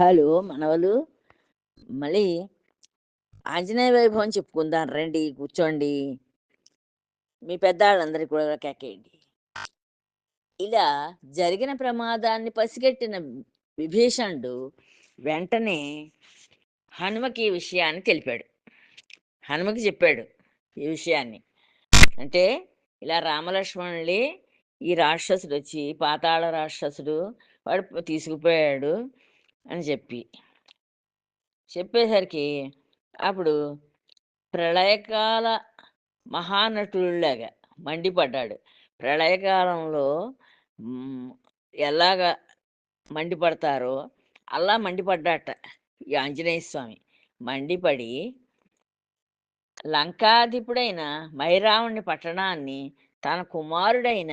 Hello మనవలు. మళ్ళీ ఆంజనేయ వైభవం చెప్పుకుందాం రండి కూర్చోండి. మీ పెద్దవాళ్ళందరికీ కూడా కేకేయండి. ఇలా జరిగిన ప్రమాదాన్ని పసిగట్టిన విభీషణుడు వెంటనే హనుమకి ఈ విషయాన్ని తెలిపాడు. హనుమకి చెప్పాడు ఈ విషయాన్ని. అంటే ఇలా రామలక్ష్మణుల్ని ఈ రాక్షసుడు వచ్చి పాతాళ రాక్షసుడు వాడు తీసుకుపోయాడు. అని చెప్పి. చెప్పేసరికి అప్పుడు ప్రళయకాల మహానటుడిలాగా మండిపడ్డాడు. ప్రళయకాలంలో ఎలాగ మండిపడతారో అలా మండిపడ్డాట ఈ ఆంజనేయ స్వామి. మండిపడి లంకాధిపుడైన మైరావుణ్ణి పట్టణాన్ని తన కుమారుడైన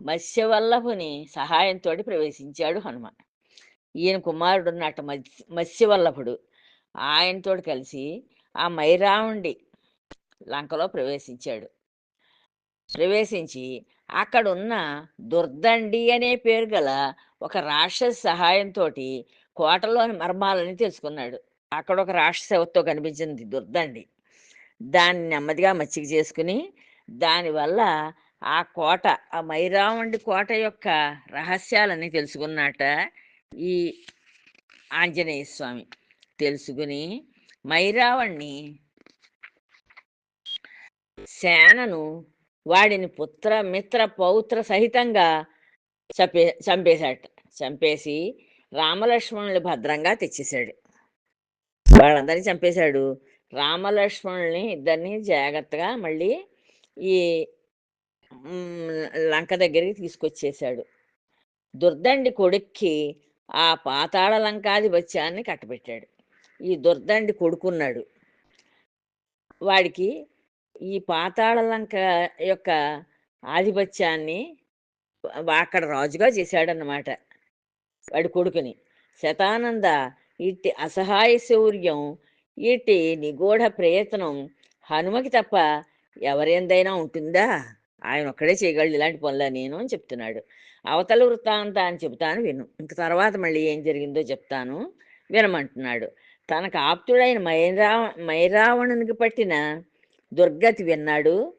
మత్స్యవల్లభుని సహాయంతో ప్రవేశించాడు హనుమ ఈయన కుమారుడు ఉన్నట్టు మత్స్య మత్స్యవల్లభుడు. ఆయనతో కలిసి ఆ మైరావుండి లంకలో ప్రవేశించాడు. ప్రవేశించి అక్కడ ఉన్న దుర్దండి అనే పేరు గల ఒక రాక్షస సహాయంతో కోటలోని మర్మాలని తెలుసుకున్నాడు. అక్కడ ఒక రాక్షసవతో కనిపించింది దుర్దండి. దాన్ని నెమ్మదిగా మచ్చిక చేసుకుని దానివల్ల ఆ కోట ఆ మైరావండి కోట యొక్క రహస్యాలని తెలుసుకున్నట ఈ ఆంజనేయ స్వామి తెలుసుకుని మైరావణ్ణి సేనను వాడిని పుత్ర మిత్ర పౌత్ర సహితంగా చంపే చంపేశాట. చంపేసి రామలక్ష్మణుల్ని భద్రంగా తెచ్చేశాడు. వాళ్ళందరినీ చంపేశాడు. రామలక్ష్మణుల్ని ఇద్దరిని జాగ్రత్తగా మళ్ళీ ఈ లంక దగ్గరికి తీసుకొచ్చేసాడు దుర్దండి కొడుక్కి ఆ పాతాళలంకాధిపత్యాన్ని కట్టబెట్టాడు. ఈ దుర్దండి కొడుకున్నాడు. వాడికి ఈ పాతాళ లంక యొక్క ఆధిపత్యాన్ని అక్కడ రాజుగా చేశాడన్నమాట. వాడి కొడుకుని. శతానంద ఇట్టి అసహాయ శౌర్యం ఇట్టి నిగూఢ ప్రయత్నం హనుమకి తప్ప ఎవరెందైనా ఉంటుందా? ఆయన ఒక్కడే చేయగలడు ఇలాంటి పనులు నేను అని చెప్తున్నాడు. అవతల వృత్తాంతాన్ని చెబుతాను విను. ఇంక తర్వాత మళ్ళీ ఏం జరిగిందో చెప్తాను. వినమంటున్నాడు. తనకు ఆప్తుడైన మైరా మైరావణునికి పట్టిన దుర్గతి విన్నాడు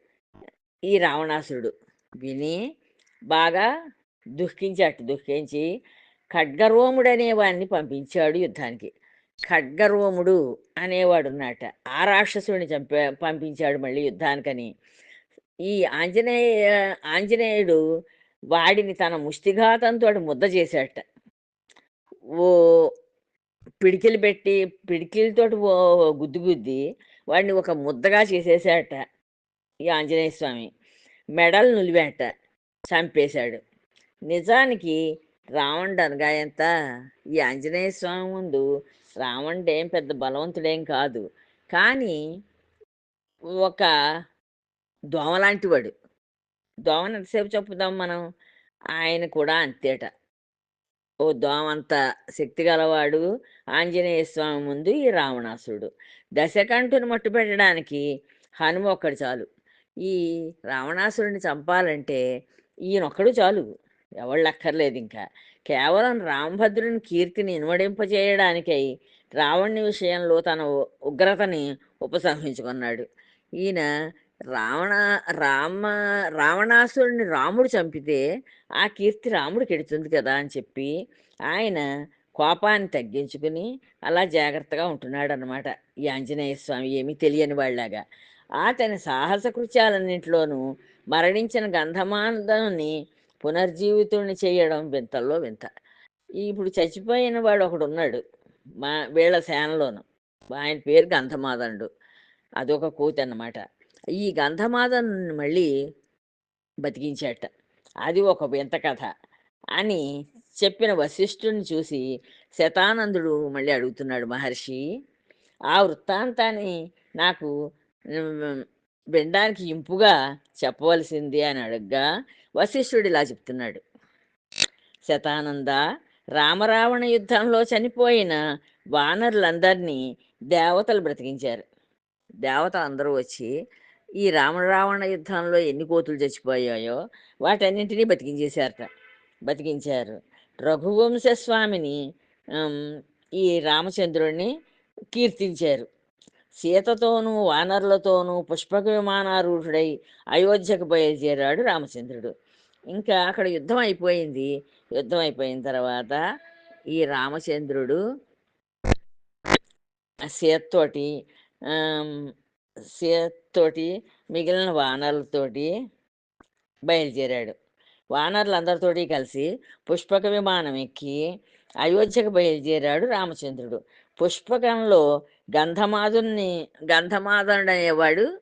ఈ రావణాసురుడు. విని బాగా దుఃఖించాడు. దుఃఖించి ఖడ్గరోముడు అనేవాడిని పంపించాడు యుద్ధానికి. ఖడ్గరోముడు అనేవాడు ఉన్నట ఆ రాక్షసుడిని చంపే పంపించాడు మళ్ళీ యుద్ధానికని. ఈ ఆంజనేయ ఆంజనేయుడు వాడిని తన ముష్టిఘాతంతో ముద్ద చేశాట ఓ పిడికిలు పెట్టి పిడికిలతోటి ఓ గుద్ది గుద్ది వాడిని ఒక ముద్దగా చేసేసాట ఈ ఆంజనేయ స్వామి. మెడలు నులివేట చంపేశాడు. నిజానికి రావణుడు అనగాయంత ఈ ఆంజనేయ స్వామి ముందు రావణుడు ఏం పెద్ద బలవంతుడేం కాదు. కానీ ఒక దోమలాంటి వాడు దోమను ఎంతసేపు చెప్పుదాం మనం? ఆయన కూడా అంతేట. ఓ దోమంత శక్తి గలవాడు ఆంజనేయ స్వామి ముందు ఈ రావణాసురుడు. దశకంఠుని మట్టు పెట్టడానికి హనుమ ఒక్కడు చాలు. ఈ రావణాసురుడిని చంపాలంటే ఈయనొక్కడు చాలు. ఎవళ్ళక్కర్లేదు ఇంకా. కేవలం రామభద్రుని కీర్తిని ఇనుమడింపజేయడానికై రావణుని విషయంలో తన ఉగ్రతని ఉపసంహరించుకున్నాడు ఈయన రావణ రామ రావణాసురుడిని రాముడు చంపితే ఆ కీర్తి రాముడికి ఎడుతుంది కదా అని చెప్పి ఆయన కోపాన్ని తగ్గించుకుని అలా జాగ్రత్తగా ఉంటున్నాడు అనమాట ఈ ఆంజనేయ స్వామి. ఏమీ తెలియని వాళ్ళలాగా. అతని సాహస కృత్యాలన్నింటిలోనూ మరణించిన గంధమాంధాన్ని పునర్జీవితుడిని చేయడం వింతల్లో వింత. ఇప్పుడు చచ్చిపోయిన వాడు ఒకడు ఉన్నాడు మా వీళ్ళ సేనలోను. ఆయన పేరు గంధమాదండు. అదొక కూతన్నమాట. ఈ గంధమాదన్ మళ్ళీ బతికించాట. అది ఒక వింత కథ అని చెప్పిన వశిష్ఠుని చూసి శతానందుడు మళ్ళీ అడుగుతున్నాడు మహర్షి ఆ వృత్తాంతాన్ని నాకు వినడానికి ఇంపుగా చెప్పవలసింది అని అడగ్గా వశిష్ఠుడు ఇలా చెప్తున్నాడు. శతానంద రామరావణ యుద్ధంలో చనిపోయిన వానరులందరినీ దేవతలు బ్రతికించారు. దేవతలు అందరూ వచ్చి ఈ రామరావణ యుద్ధంలో ఎన్ని కోతులు చచ్చిపోయాయో వాటన్నింటినీ బతికించేశారట. బతికించారు. రఘువంశ స్వామిని ఈ రామచంద్రుడిని కీర్తించారు. సీతతోనూ వానరులతోనూ పుష్పక విమానారూఢుడై అయోధ్యకు బయలుదేరాడు రామచంద్రుడు. ఇంకా అక్కడ యుద్ధం అయిపోయింది. యుద్ధం అయిపోయిన తర్వాత ఈ రామచంద్రుడు సీతతోటి సీతతోటి మిగిలిన వానరులతోటి బయలుదేరాడు. వానరులందరితోటి కలిసి పుష్పక విమానం ఎక్కి అయోధ్యకు బయలుదేరాడు రామచంద్రుడు. పుష్పకంలో గంధమాధుని గంధమాధనుడు అనేవాడు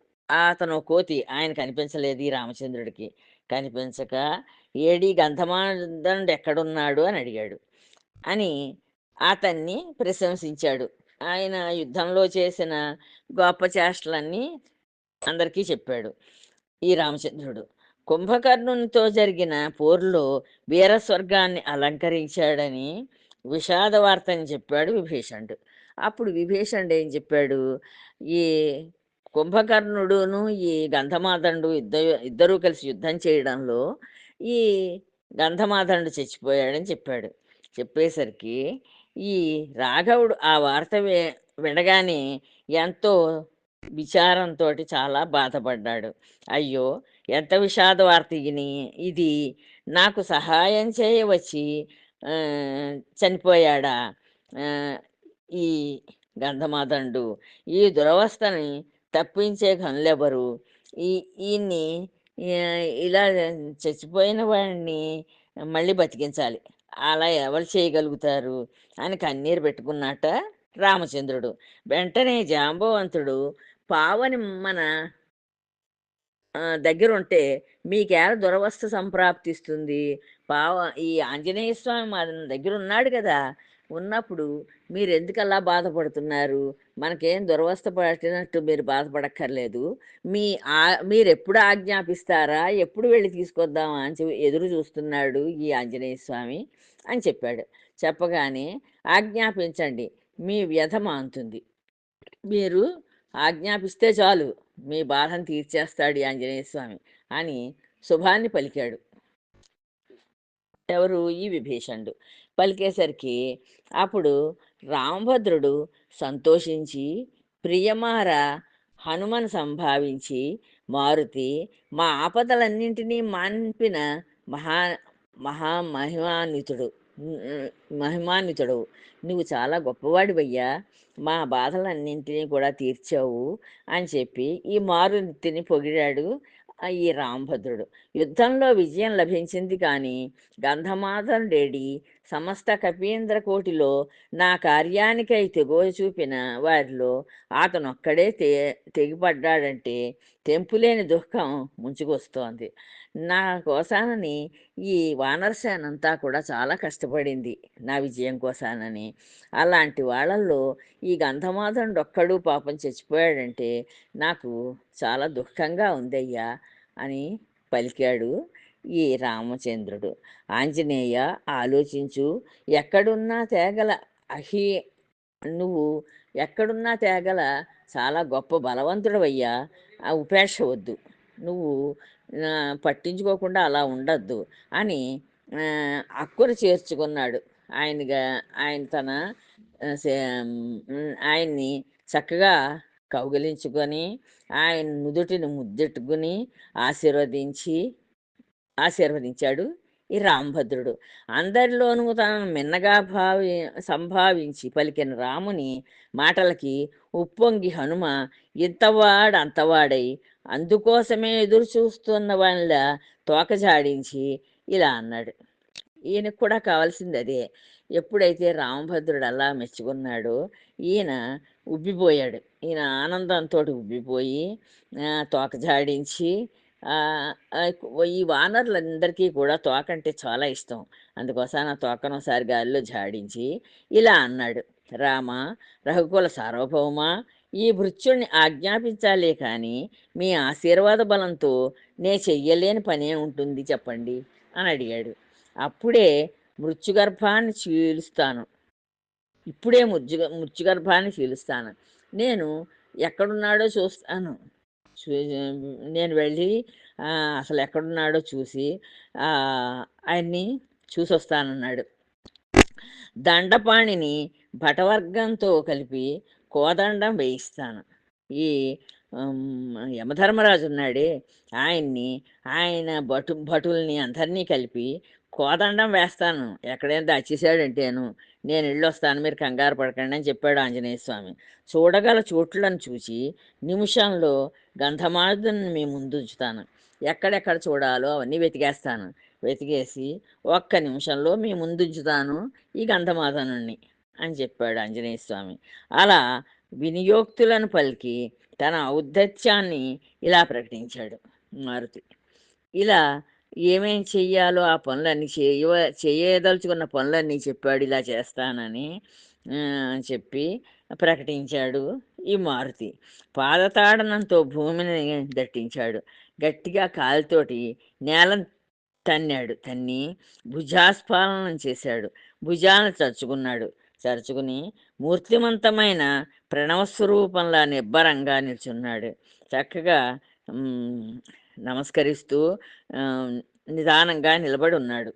అతను కోతి. ఆయన కనిపించలేదు ఈ రామచంద్రుడికి. కనిపించక ఏడి గంధమాధనుడు ఎక్కడున్నాడు అని అడిగాడు. అని అతన్ని ప్రశంసించాడు. ఆయన యుద్ధంలో చేసిన గొప్ప చేష్టలన్నీ అందరికీ చెప్పాడు ఈ రామచంద్రుడు. కుంభకర్ణునితో జరిగిన పోరులో వీరస్వర్గాన్ని అలంకరించాడని విషాద వార్తని చెప్పాడు విభీషణుడు. అప్పుడు విభీషణుడు ఏం చెప్పాడు? ఈ కుంభకర్ణుడును ఈ గంధమాదండు ఇద్దరు ఇద్దరూ కలిసి యుద్ధం చేయడంలో ఈ గంధమాదండు చచ్చిపోయాడని చెప్పాడు. చెప్పేసరికి ఈ రాఘవుడు ఆ వార్త వినగానే ఎంతో విచారంతో చాలా బాధపడ్డాడు. అయ్యో! ఎంత విషాద వార్త ఇని ఇది నాకు సహాయం చేయవచ్చి చనిపోయాడా? ఈ గంధమాదండు. ఈ దురవస్థని తప్పించే కనులెవరు ఈ ఈయన్ని ఇలా చచ్చిపోయిన వాడిని మళ్ళీ బతికించాలి. అలా ఎవరు చేయగలుగుతారు? అని కన్నీరు పెట్టుకున్నట రామచంద్రుడు. వెంటనే జాంబవంతుడు పావని మన దగ్గర ఉంటే మీకేల దురవస్థ సంప్రాప్తిస్తుంది? పావ ఈ ఆంజనేయ స్వామి మా దగ్గర ఉన్నాడు కదా ఉన్నప్పుడు మీరు ఎందుకలా బాధపడుతున్నారు? మనకేం దురవస్థ పట్టినట్టు మీరు బాధపడక్కర్లేదు. మీ ఆ మీరు ఎప్పుడు ఆజ్ఞాపిస్తారా? ఎప్పుడు వెళ్ళి తీసుకొద్దామా? అని చెప్పి ఎదురు చూస్తున్నాడు ఈ ఆంజనేయ స్వామి అని చెప్పాడు. చెప్పగానే ఆజ్ఞాపించండి మీ వ్యధ మాంతుంది మీరు ఆజ్ఞాపిస్తే చాలు మీ బాధను తీర్చేస్తాడు ఈ ఆంజనేయ స్వామి అని శుభాన్ని పలికాడు. ఎవరు? ఈ విభీషణుడు. పలికేసరికి అప్పుడు రామభద్రుడు సంతోషించి ప్రియమార హనుమను సంభావించి మారుతి మా ఆపదలన్నింటినీ మాన్పిన మహా మహా మహిమాన్వితుడు నువ్వు చాలా గొప్పవాడివయ్యా. మా బాధలన్నింటినీ కూడా తీర్చావు అని చెప్పి ఈ మారుతిని పొగిడాడు. ఈ రాంభద్రుడు. యుద్ధంలో విజయం లభించింది కానీ గంధమాధనుడేడి సమస్త కపీంద్ర కోటిలో నా కార్యానికై తెగో చూపిన వారిలో అతనొక్కడే తె తెగిపడ్డాడంటే తెంపులేని దుఃఖం ముంచుకొస్తోంది. నా కోసానని ఈ వానరసేనంతా కూడా చాలా కష్టపడింది నా విజయం కోసానని. అలాంటి వాళ్ళల్లో ఈ గంధమాధనుడు ఒక్కడు పాపం చచ్చిపోయాడంటే నాకు చాలా దుఃఖంగా ఉందయ్యా అని పలికాడు ఈ రామచంద్రుడు. ఆంజనేయ ఆలోచించు ఎక్కడున్నా తేగల అహి నువ్వు ఎక్కడున్నా తేగల చాలా గొప్ప బలవంతుడవయ్యా ఉపేక్ష వద్దు. నువ్వు పట్టించుకోకుండా అలా ఉండద్దు అని అక్కుర చేర్చుకున్నాడు. ఆయనగా ఆయన తన సే- ఆయన్ని చక్కగా కౌగిలించుకొని ఆయన నుదుటిని ముద్దెట్టుకుని ఆశీర్వదించి ఆశీర్వదించాడు ఈ రామభద్రుడు. అందరిలోనూ తనను మిన్నగా భావి సంభావించి పలికిన రాముని మాటలకి ఉప్పొంగి హనుమ ఇంతవాడు అంతవాడై అందుకోసమే ఎదురు చూస్తున్న వాళ్ళ తోక జాడించి ఇలా అన్నాడు. ఈయనకు కూడా కావాల్సింది అదే. ఎప్పుడైతే రామభద్రుడు అలా మెచ్చుకున్నాడో ఈయన ఉబ్బిపోయాడు. ఈయన ఆనందంతో ఉబ్బిపోయి తోక జాడించి ఈ వానర్లందరికీ కూడా తోక అంటే చాలా ఇష్టం. అందుకోసం ఆ తోకను ఒకసారి గాలిలో జాడించి ఇలా అన్నాడు. రామ రఘుకుల సార్వభౌమ ఈ భృత్యుణ్ణి ఆజ్ఞాపించాలే కానీ మీ ఆశీర్వాద బలంతో నే చెయ్యలేని పనే ఉంటుంది చెప్పండి అని అడిగాడు. అప్పుడే మృత్యుగర్భాన్ని చీలుస్తాను ఇప్పుడే మృత్యు మృత్యుగర్భాన్ని చీలుస్తాను నేను ఎక్కడున్నాడో చూస్తాను. చూ- నేను వెళ్ళి అసలు ఎక్కడున్నాడో చూసి ఆయన్ని చూసొస్తానన్నాడు. దండపాణిని భటవర్గంతో కలిపి కోదండం వేయిస్తాను. ఈ యమధర్మరాజు ఉన్నాడే ఆయన్ని ఆయన భటు భటుల్ని అందరినీ కలిపి కోదండం వేస్తాను. ఎక్కడైనా దాచేసాడంటేను నేను ఇల్లు వస్తాను మీరు కంగారు పడకండి అని చెప్పాడు ఆంజనేయ స్వామి. చూడగల చోట్లను చూసి నిమిషంలో గంధమార్దుని మీ ముందు ఉంచుతాను. ఎక్కడెక్కడ చూడాలో అవన్నీ వెతికేస్తాను. వెతికేసి ఒక్క నిమిషంలో మీ ముందు ఉంచుతాను ఈ గంధమాదనుణ్ణి అని చెప్పాడు ఆంజనేయ స్వామి. అలా వినియోక్తులను పలికి తన ఔద్ధత్యాన్ని ఇలా ప్రకటించాడు మారుతి. ఇలా ఏమేం చెయ్యాలో ఆ పనులన్నీ చేయ చేయదలుచుకున్న పనులన్నీ చెప్పాడు ఇలా చేస్తానని చెప్పి ప్రకటించాడు ఈ మారుతి. పాదతాడనంతో భూమిని దట్టించాడు. గట్టిగా కాలుతోటి నేలను తన్నాడు. తన్ని భుజాస్పాలనం చేశాడు. భుజాలను చచ్చుకున్నాడు చరుచుకుని మూర్తిమంతమైన ప్రణవస్వరూపంలా నిబ్బరంగా నిల్చున్నాడు. చక్కగా నమస్కరిస్తూ నిదానంగా నిలబడి ఉన్నాడు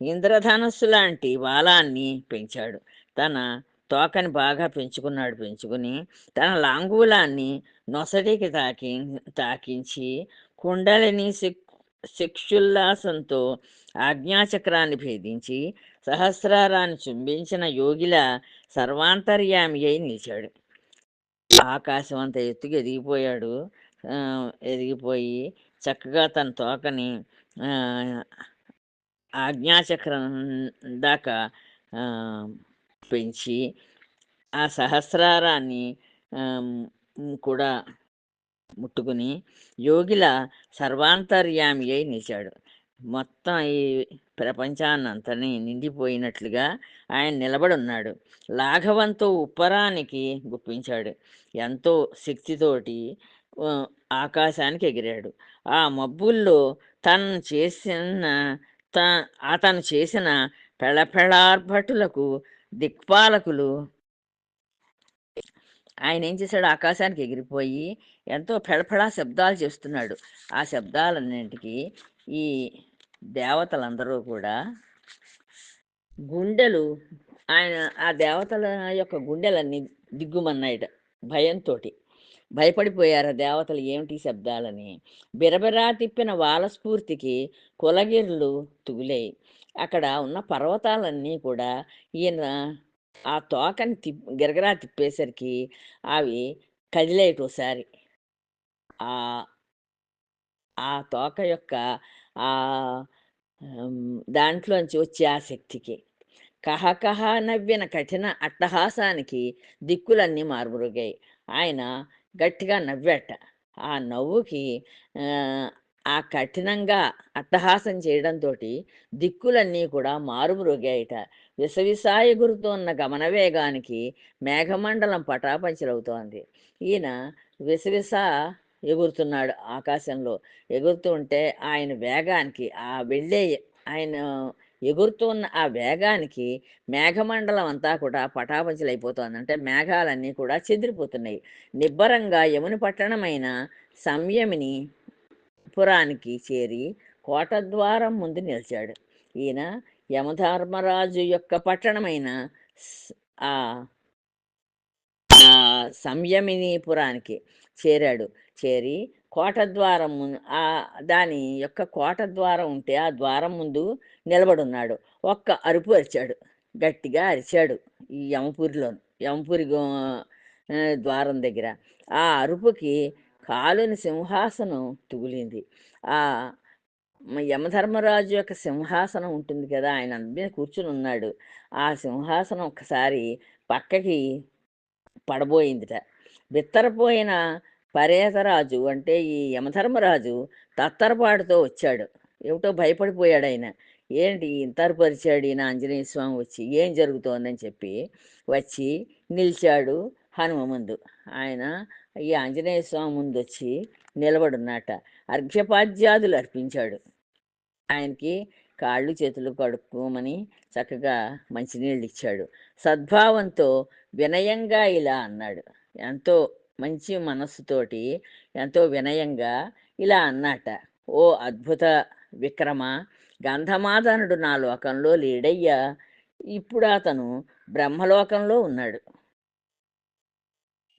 ఇంద్రధనస్సు లాంటి వాలాన్ని పెంచాడు. తన తోకని బాగా పెంచుకున్నాడు. పెంచుకుని తన లాంగూలాన్ని నొసటికి తాకి తాకించి కుండలిని శిక్ శిక్షుల్లాసంతో ఆజ్ఞాచక్రాన్ని భేదించి సహస్రారాన్ని చుంబించిన యోగిల సర్వాంతర్యామి అయి నిలిచాడు. ఆకాశం అంత ఎత్తుకు ఎదిగిపోయాడు. ఎదిగిపోయి చక్కగా తన తోకని ఆజ్ఞాచక్రం దాకా పెంచి ఆ సహస్రారాన్ని కూడా ముట్టుకుని యోగిల సర్వాంతర్యామి అయి నిలిచాడు. మొత్తం ఈ ప్రపంచాన్నంతని నిండిపోయినట్లుగా ఆయన నిలబడి ఉన్నాడు లాఘవంతో ఉప్పరానికి గుప్పించాడు. ఎంతో శక్తితోటి ఆకాశానికి ఎగిరాడు. ఆ మబ్బుల్లో తను చేసిన త అతను చేసిన పెళపెళార్భటులకు దిక్పాలకులు. ఆయన ఏం చేశాడు? ఆకాశానికి ఎగిరిపోయి ఎంతో పెళపెళా శబ్దాలు చేస్తున్నాడు. ఆ శబ్దాలన్నింటికి ఈ దేవతలందరూ కూడా గుండెలు ఆయన ఆ దేవతల యొక్క గుండెలన్నీ దిగ్గుమన్నాయట భయంతో భయపడిపోయారు ఆ దేవతలు ఏమిటి శబ్దాలని. బిరబిరా తిప్పిన వాలస్ఫూర్తికి కులగిర్లు తుగులేయి. అక్కడ ఉన్న పర్వతాలన్నీ కూడా ఈయన ఆ తోకని తిప్ గిరగరా తిప్పేసరికి అవి కదిలేటోసారి ఆ ఆ తోక యొక్క ఆ దాంట్లోంచి వచ్చే ఆ శక్తికి కహకహ నవ్విన కఠిన అట్టహాసానికి దిక్కులన్నీ మారుమరుగాయి. ఆయన గట్టిగా నవ్వాట. ఆ నవ్వుకి ఆ, కఠినంగా అట్టహాసం చేయడంతో దిక్కులన్నీ కూడా మారుమరుగాయట. విసవిసాయ గురుతోన్న గమన వేగానికి మేఘమండలం పటాపంచలవుతోంది. ఈయన విసవిస ఎగురుతున్నాడు ఆకాశంలో. ఎగురుతూ ఉంటే ఆయన వేగానికి ఆ వెళ్ళే ఆయన ఎగురుతున్న ఆ వేగానికి మేఘమండలం అంతా కూడా పటాపంచలైపోతోంది. అంటే మేఘాలన్నీ కూడా చెదిరిపోతున్నాయి. నిబ్బరంగా యముని పట్టణమైన సంయమిని పురానికి చేరి కోటద్వారం ముందు నిలిచాడు. ఈయన యమధర్మరాజు యొక్క పట్టణమైన ఆ సంయమిని పురానికి చేరాడు. చేరి కోట ద్వారం ముందు ఆ దాని యొక్క కోట ద్వారం ఉంటే ఆ ద్వారం ముందు నిలబడున్నాడు. ఒక్క అరుపు అరిచాడు. గట్టిగా అరిచాడు ఈ యమపురిలో యమపురి గో- ద్వారం దగ్గర. ఆ అరుపుకి కాలుని సింహాసనం తుగిలింది ఆ యమధర్మరాజు యొక్క సింహాసనం ఉంటుంది కదా ఆయన అందు మీద కూర్చుని ఉన్నాడు. ఆ సింహాసనం ఒకసారి పక్కకి పడబోయిందిట. బిత్తరపోయిన పరేతరాజు అంటే ఈ యమధర్మరాజు తత్తరపాటుతో వచ్చాడు. ఏమిటో భయపడిపోయాడు ఆయన ఏంటి ఇంతరు పరిచాడు ఈయన ఆంజనేయ స్వామి వచ్చి ఏం జరుగుతోందని చెప్పి వచ్చి నిలిచాడు హనుమ ముందు ఆయన ఈ ఆంజనేయ స్వామి ముందు వచ్చి నిలబడున్నట. అర్ఘ్యపాద్యాదులు అర్పించాడు. ఆయనకి కాళ్ళు చేతులు కడుక్కోమని చక్కగా మంచినీళ్ళు ఇచ్చాడు. సద్భావంతో వినయంగా ఇలా అన్నాడు. ఎంతో మంచి మనస్సుతోటి ఎంతో వినయంగా ఇలా అన్నట. ఓ అద్భుత విక్రమ! గంధమాదనుడు నా లోకంలో లేడయ్యా! ఇప్పుడు అతను బ్రహ్మలోకంలో ఉన్నాడు.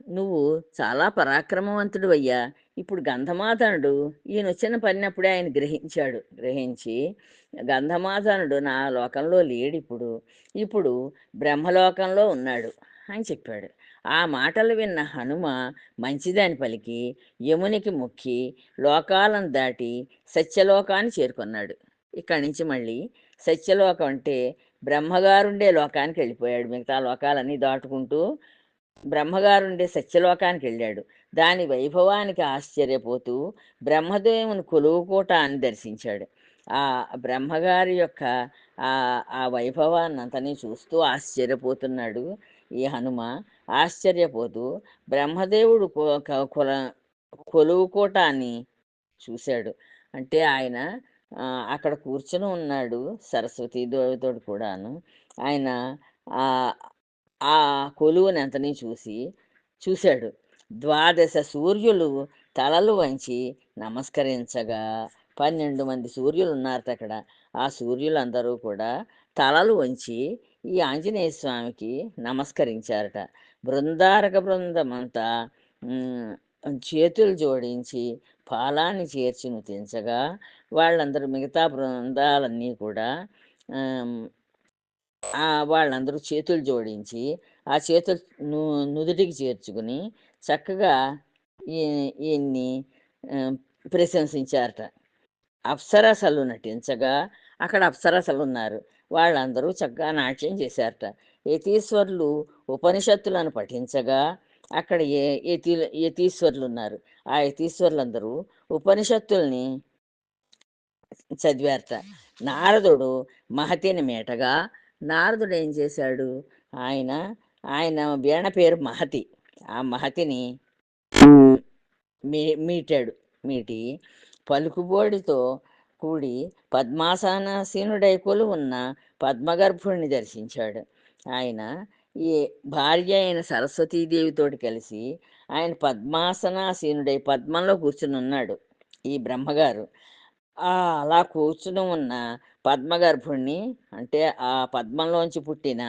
నువ్వు చాలా పరాక్రమవంతుడు అయ్యా ఇప్పుడు గంధమాధనుడు ఈయన వచ్చిన పడినప్పుడే ఆయన గ్రహించాడు. గ్రహించి గంధమాధనుడు నా లోకంలో లేడు ఇప్పుడు ఇప్పుడు బ్రహ్మలోకంలో ఉన్నాడు అని చెప్పాడు. ఆ మాటలు విన్న హనుమ మంచిదని పలికి యమునికి మొక్కి లోకాలను దాటి సత్యలోకాన్ని చేరుకున్నాడు. ఇక్కడి నుంచి మళ్ళీ సత్యలోకం అంటే బ్రహ్మగారుండే లోకానికి వెళ్ళిపోయాడు. మిగతా లోకాలన్నీ దాటుకుంటూ బ్రహ్మగారుండే సత్యలోకానికి వెళ్ళాడు. దాని వైభవానికి ఆశ్చర్యపోతూ బ్రహ్మదేవుని కొలువుకోటాన్ని దర్శించాడు. ఆ బ్రహ్మగారి యొక్క ఆ ఆ వైభవాన్ని అంతని చూస్తూ ఆశ్చర్యపోతున్నాడు. ఈ హనుమ? ఆశ్చర్యపోతూ బ్రహ్మదేవుడు కొల కొలువుకోటాన్ని చూశాడు. అంటే ఆయన అక్కడ కూర్చుని ఉన్నాడు సరస్వతి దేవితో కూడాను. ఆయన ఆ ఆ కొలువుని అంతని చూసి చూశాడు. ద్వాదశ సూర్యులు తలలు వంచి నమస్కరించగా పన్నెండు మంది సూర్యులు ఉన్నారు అక్కడ. ఆ సూర్యులందరూ కూడా తలలు వంచి ఈ ఆంజనేయ స్వామికి నమస్కరించారట. బృందారక బృందమంతా అంతా చేతులు జోడించి ఫలాన్ని చేర్చి తెంచగా వాళ్ళందరూ మిగతా బృందాలన్నీ కూడా వాళ్ళందరూ చేతులు జోడించి ఆ చేతులు ను నుదుటికి చేర్చుకుని చక్కగా ఈ ఈయన్ని ప్రశంసించారట. అప్సరసలు నటించగా అక్కడ అప్సరసలు ఉన్నారు వాళ్ళందరూ చక్కగా నాట్యం చేశారట. యతీశ్వరులు ఉపనిషత్తులను పఠించగా అక్కడ ఏ యతి యతీశ్వరులు ఉన్నారు ఆ యతీశ్వరులందరూ ఉపనిషత్తుల్ని చదివారట. నారదుడు మహతిని మేటగా నారదుడు ఏం చేశాడు? ఆయన ఆయన వీణ పేరు మహతి. ఆ మహతిని మీ మీటాడు. మీటి పలుకుబోడితో కూడి పద్మాసనాసీనుడై కొలు ఉన్న పద్మగర్భుడిని దర్శించాడు. ఆయన ఈ భార్య అయిన సరస్వతీదేవితోటి కలిసి ఆయన పద్మాసనాసీనుడై పద్మంలో కూర్చుని ఉన్నాడు ఈ బ్రహ్మగారు. ఆ అలా కూర్చుని ఉన్న పద్మగర్భుణ్ణి అంటే ఆ పద్మంలోంచి పుట్టిన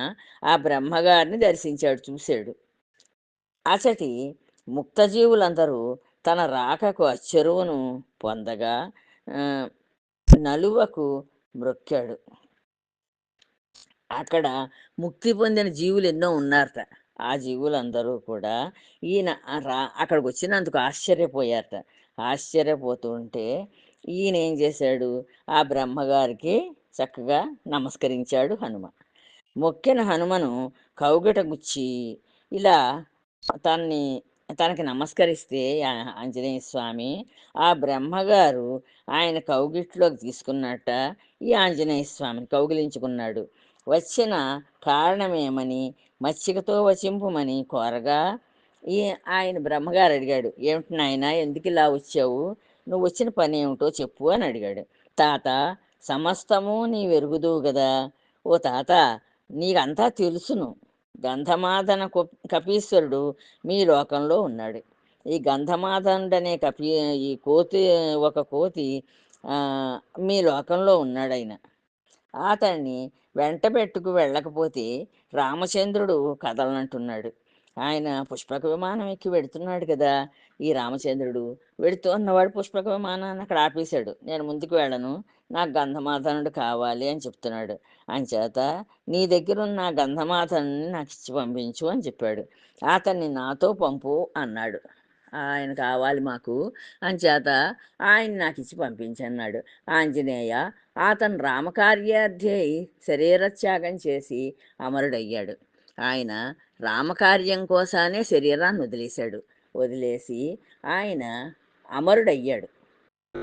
ఆ బ్రహ్మగారిని దర్శించాడు చూశాడు. అచటి ముక్తజీవులందరూ తన రాకకు అచ్చెరువును పొందగా నలువకు మ్రొక్కాడు. అక్కడ ముక్తి పొందిన జీవులు ఎన్నో ఉన్నారట. ఆ జీవులందరూ కూడా ఈయన రా అక్కడికి వచ్చినందుకు ఆశ్చర్యపోయారట. ఆశ్చర్యపోతుంటే ఈయన ఏం చేశాడు? ఆ బ్రహ్మగారికి చక్కగా నమస్కరించాడు హనుమ. మొక్కిన హనుమను కౌగట గుచ్చి ఇలా తన్ని తనకి నమస్కరిస్తే ఆంజనేయ స్వామి ఆ బ్రహ్మగారు ఆయన కౌగిట్లోకి తీసుకున్నట్ట ఈ ఆంజనేయ స్వామిని కౌగిలించుకున్నాడు. వచ్చిన కారణమేమని మచ్చికతో వచింపుమని కోరగా ఈ ఆయన బ్రహ్మగారు అడిగాడు ఏమిటి నాయనా ఎందుకు ఇలా వచ్చావు? నువ్వు వచ్చిన పని ఏమిటో చెప్పు అని అడిగాడు. తాత సమస్తము నీ వెరుగుదువు కదా ఓ తాత నీకంతా తెలుసును గంధమాధన కపీశ్వరుడు మీ లోకంలో ఉన్నాడు. ఈ గంధమాధనుడు అనే కపి ఈ కోతి ఒక కోతి మీ లోకంలో ఉన్నాడు ఆయన అతన్ని వెంట పెట్టుకు వెళ్ళకపోతే రామచంద్రుడు కదలనంటున్నాడు. ఆయన పుష్పక విమానం ఎక్కి వెడుతున్నాడు కదా ఈ రామచంద్రుడు. వెడుతూ ఉన్నవాడు పుష్పక విమానాన్ని అక్కడ ఆపేశాడు. నేను ముందుకు వెళ్ళను. నాకు గంధమాధనుడు కావాలి అని చెప్తున్నాడు. అంచేత నీ దగ్గర ఉన్న ఆ గంధమాధనుని నాకు ఇచ్చి పంపించు అని చెప్పాడు. అతన్ని నాతో పంపు అన్నాడు. ఆయన కావాలి మాకు. అంచేత ఆయన నాకు ఇచ్చి పంపించన్నాడు ఆంజనేయ అతను రామకార్యాధ్యై శరీరత్యాగం చేసి అమరుడయ్యాడు. ఆయన రామకార్యం కోసానే శరీరాన్ని వదిలేశాడు. వదిలేసి ఆయన అమరుడయ్యాడు.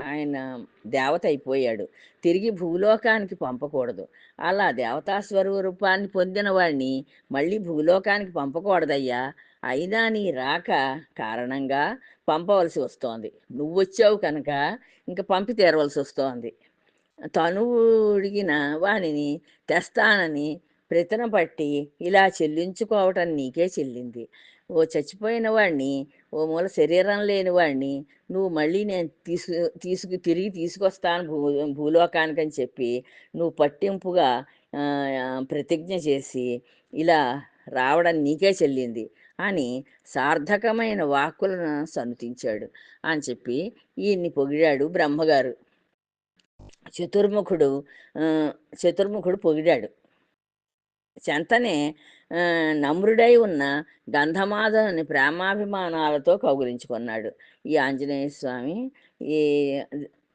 ఆయన దేవత అయిపోయాడు. తిరిగి భూలోకానికి పంపకూడదు. అలా దేవతా స్వరూపాన్ని పొందిన వాడిని మళ్ళీ భూలోకానికి పంపకూడదయ్యా. అయినా నీ రాక కారణంగా పంపవలసి వస్తోంది. నువ్వు వచ్చావు కనుక ఇంకా పంపి తీరవలసి వస్తోంది. తను ఉడిగిన వానిని తెస్తానని ప్రతిన పట్టి ఇలా చెల్లించుకోవటం నీకే చెల్లింది. ఓ చచ్చిపోయిన వాడిని ఓ మూల శరీరం లేని వాడిని నువ్వు మళ్ళీ నేను తీసుకు తీసుకు తిరిగి తీసుకొస్తాను భూ భూలోకానికని చెప్పి నువ్వు పట్టింపుగా ప్రతిజ్ఞ చేసి ఇలా రావడం నీకే చెల్లింది అని సార్థకమైన వాక్కులను సనుతించాడు అని చెప్పి ఈయన్ని పొగిడాడు బ్రహ్మగారు. చతుర్ముఖుడు చతుర్ముఖుడు పొగిడాడు. చెంతనే నమ్రుడై ఉన్న గంధమాధవుని ప్రేమాభిమానాలతో కౌగులించుకున్నాడు. ఈ ఆంజనేయ స్వామి ఈ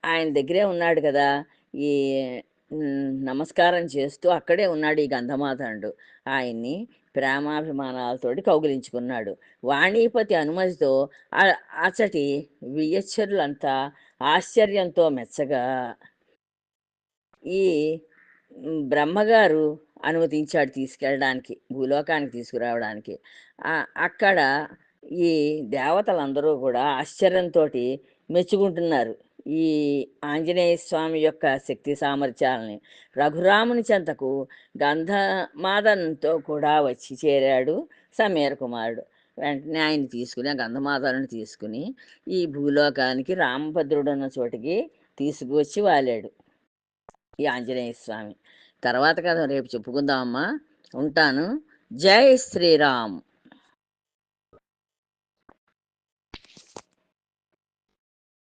ఆయన దగ్గరే ఉన్నాడు కదా ఈ నమస్కారం చేస్తూ అక్కడే ఉన్నాడు ఈ గంధమాధనుడు ఆయన్ని ప్రేమాభిమానాలతోటి కౌగిలించుకున్నాడు. వాణీపతి అనుమతితో అచటి వియచ్చరులంతా ఆశ్చర్యంతో మెచ్చగా ఈ బ్రహ్మగారు అనుమతించాడు తీసుకెళ్ళడానికి భూలోకానికి తీసుకురావడానికి. అక్కడ ఈ దేవతలందరూ కూడా ఆశ్చర్యంతో మెచ్చుకుంటున్నారు. ఈ ఆంజనేయ స్వామి యొక్క శక్తి సామర్థ్యాలని. రఘురాముని చెంతకు గంధమాదనంతో కూడా వచ్చి చేరాడు సమీర కుమారుడు. వెంటనే ఆయన తీసుకుని ఆ తీసుకుని ఈ భూలోకానికి రామభద్రుడు ఉన్న చోటికి తీసుకువచ్చి వాలాడు ఈ ఆంజనేయ స్వామి. తర్వాత కదా రేపు చెప్పుకుందామమ్మా. ఉంటాను. జై శ్రీరామ్.